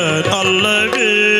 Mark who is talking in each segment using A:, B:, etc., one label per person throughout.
A: Alevi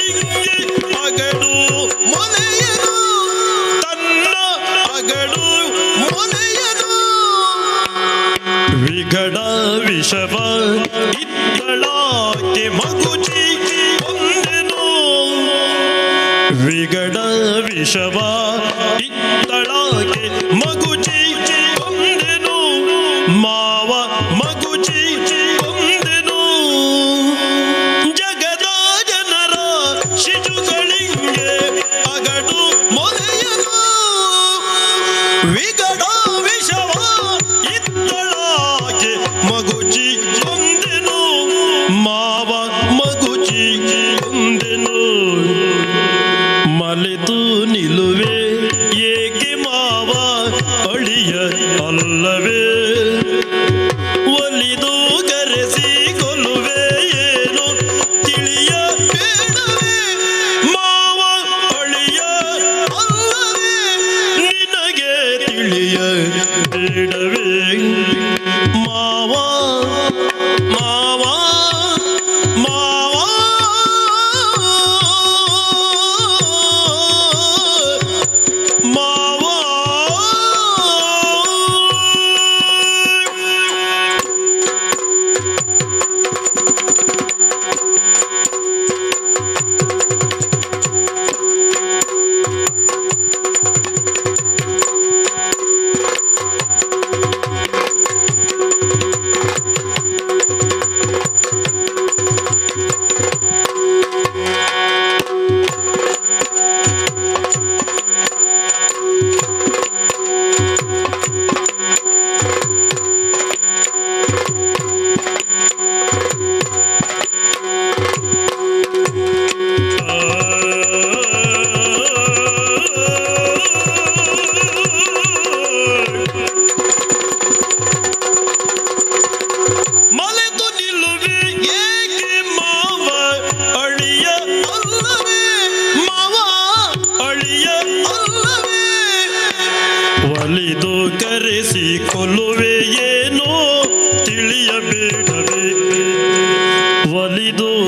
A: ವಿಗಡ ವಿಷವ ಇತ್ತಳಾಕೆ ಮಗುಚಿ ಕೊಂದೆನು ವಿಗಡ ವಿಷವ ಇತ್ತಳಾಕೆ ಮಗುಚಿ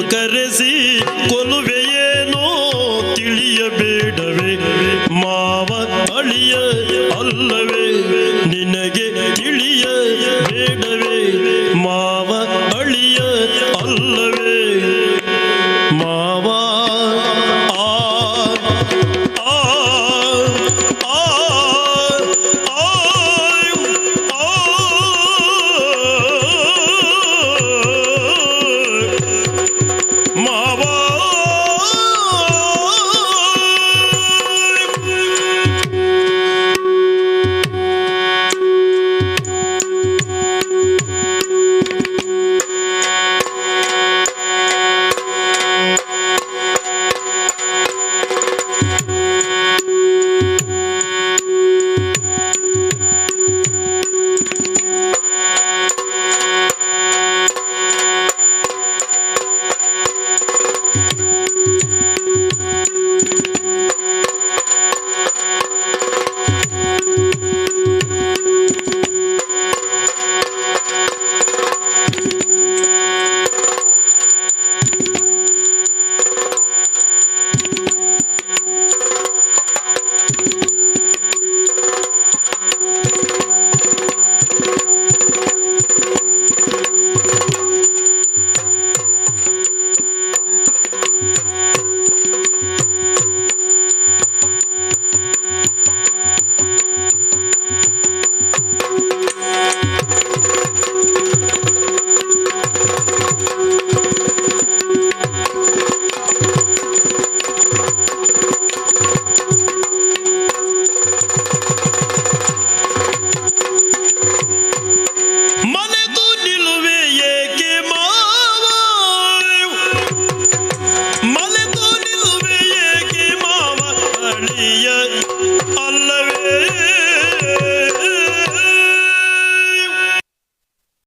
A: ಕರೆಸಿ ಕೊಲುವೆಯೇನೋ ತಿಳಿಯಬೇಡವೇ. ಮಾವ ಅಳಿಯ ಅಲ್ಲವೇ ನಿನಗೆ